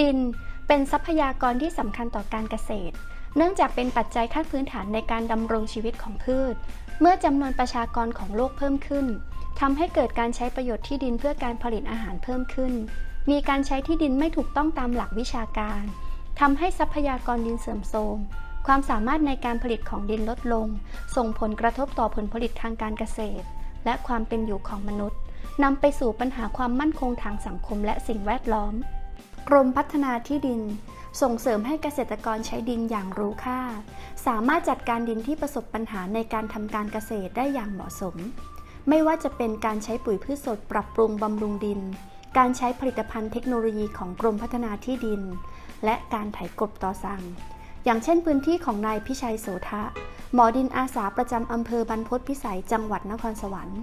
ดินเป็นทรัพยากรที่สำคัญต่อการเกษตร เนื่องจากเป็นปัจจัยขั้นพื้นฐานในการดำรงชีวิตของพืช เมื่อจำนวนประชากรของโลกเพิ่มขึ้นทำให้เกิดการใช้ประโยชน์ที่ดินเพื่อการผลิตอาหารเพิ่มขึ้น มีการใช้ที่ดินไม่ถูกต้องตามหลักวิชาการทำให้ทรัพยากรดินเสื่อมโทรม ความสามารถในการผลิตของดินลดลง ส่งผลกระทบต่อผลผลิตทางการเกษตร และความเป็นอยู่ของมนุษย์นำไปสู่ปัญหาความมั่นคงทางสังคมและสิ่งแวดล้อม กรมพัฒนาที่ดิน ส่งเสริมให้เกษตรกรใช้ดินอย่างรู้ค่า สามารถจัดการดินที่ประสบปัญหาในการทำการเกษตรได้อย่างเหมาะสม ไม่ว่าจะเป็นการใช้ปุ๋ยพืชสดปรับปรุงบำรุงดิน การใช้ผลิตภัณฑ์เทคโนโลยีของกรมพัฒนาที่ดิน และการไถกบต่อสั่ง อย่างเช่นพื้นที่ของนายพิชัยโสทะหมอดินอาสาประจำอำเภอบรรพตพิสัยจังหวัดนครสวรรค์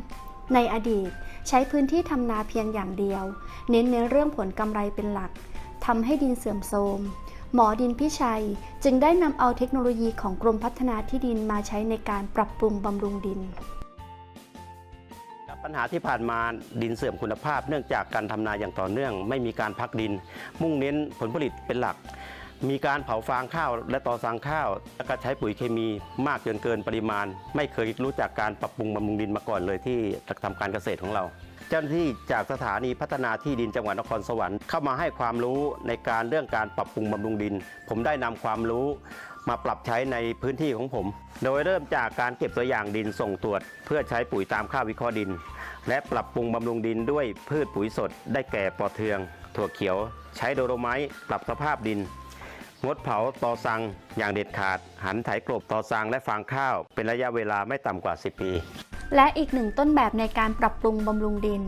ในอดีตใช้พื้นที่ทำนาเพียงอย่างเดียว เน้นในเรื่องผลกำไรเป็นหลักทำให้ดินเสื่อมโทรมหมอดินพิชัยจึงได้นำเอาเทคโนโลยีของกรมพัฒนาที่ดินมาใช้ในการปรับปรุงบำรุงดิน ปัญหาที่ผ่านมาดินเสื่อมคุณภาพ เนื่องจากการทำนาอย่างต่อเนื่อง ไม่มีการพักดิน มุ่งเน้นผลผลิตเป็นหลัก มีการเผาฟางข้าวและต่อสางข้าวแล้วก็ใช้ปุ๋ยเคมีมากจนเกินปริมาณ ไม่เคยรู้จักการปรับปรุงบำรุงดินมาก่อนเลยที่ทำการเกษตรของเรา เจ้าหน้าที่จากสถานีพัฒนาที่ดินจังหวัดนครสวรรค์เข้ามาให้ความรู้ในการเรื่องการปรับปรุงบำรุงดิน ผมได้นำความรู้มาปรับใช้ในพื้นที่ของผม โดยเริ่มจากการเก็บตัวอย่างดินส่งตรวจ เพื่อใช้ปุ๋ยตามค่าวิเคราะห์ดิน และปรับปรุงบำรุงดินด้วยพืชปุ๋ยสด ได้แก่ปอเทือง ถั่วเขียว ใช้โดโลไมต์ปรับสภาพดิน งดเผาตอสังอย่างเด็ดขาด หันไถกลบตอสังและฟางข้าว เป็นระยะเวลาไม่ต่ำกว่า 10 ปี และอีกหนึ่งต้นแบบในการปรับปรุงบำรุงดิน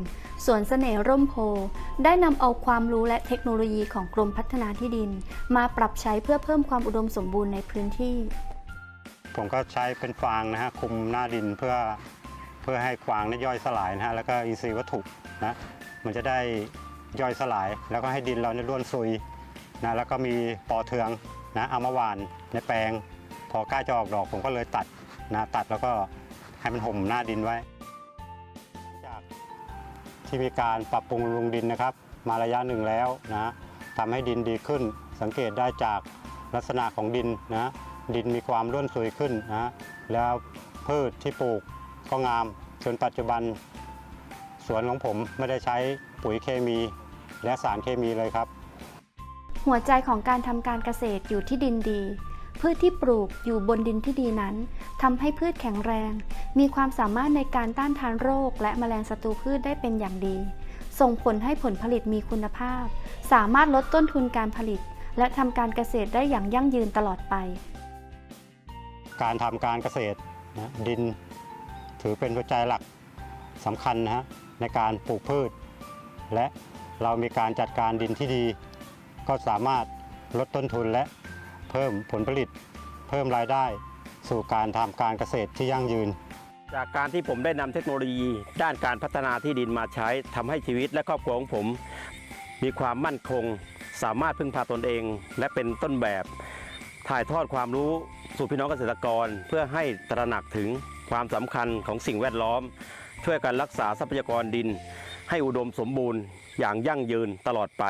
สวนเสน่ห์ร่มโพธิ์ได้นำเอาความรู้และเทคโนโลยีของกรมพัฒนาที่ดิน มาปรับใช้เพื่อเพิ่มความอุดมสมบูรณ์ในพื้นที่ ผมก็ใช้เป็นฟางนะฮะคลุมหน้าดินเพื่อเพื่อให้ฟางนั้นย่อยสลายนะฮะแล้วก็อินทรีย์วัตถุนะมันจะได้ย่อยสลาย แล้วก็ให้ดินเราเนี่ยร่วนซุย นะแล้วก็มีปอเทืองนะเอามาหว่านในแปลง พอใกล้จะออกดอกผมก็เลยตัดนะตัดแล้วก็ให้มันห่มหน้าดินไว้ จากที่มีการปรับปรุงบำรุงดินนะครับ มาระยะหนึ่งแล้วนะทำให้ดินดีขึ้น สังเกตได้จากลักษณะของดินนะดินมีความร่วนซุยขึ้นนะแล้วพืชที่ปลูกก็งามจนปัจจุบันสวนของผมไม่ได้ใช้ปุ๋ยเคมีและสารเคมีเลยครับ หัวใจของการทำการเกษตรอยู่ที่ดินดี พืชที่ปลูกอยู่บนดินที่ดีนั้นทำให้พืชแข็งแรง มีความสามารถในการต้านทานโรค และแมลงศัตรูพืชได้เป็นอย่างดี ส่งผลให้ผลผลิตมีคุณภาพ สามารถลดต้นทุนการผลิต และทำการเกษตรได้อย่างยั่งยืนตลอดไป การทำการเกษตรนะดินถือเป็นหัวใจหลักสำคัญนะฮะในการปลูกพืช และเรามีการจัดการดินที่ดี ก็สามารถลดต้นทุนและเพิ่มผลผลิต เพิ่มรายได้สู่การทำการเกษตรที่ยั่งยืน จากการที่ผมได้นำเทคโนโลยี ด้านการพัฒนาที่ดินมาใช้ทำให้ชีวิตและครอบครัวของผม มีความมั่นคง สามารถพึ่งพาตนเอง และเป็นต้นแบบ ถ่ายทอดความรู้สู่พี่น้องเกษตรกร เพื่อให้ตระหนักถึงความสำคัญของสิ่งแวดล้อม ช่วยกันรักษาทรัพยากรดิน ให้อุดมสมบูรณ์อย่างยั่งยืนตลอดไป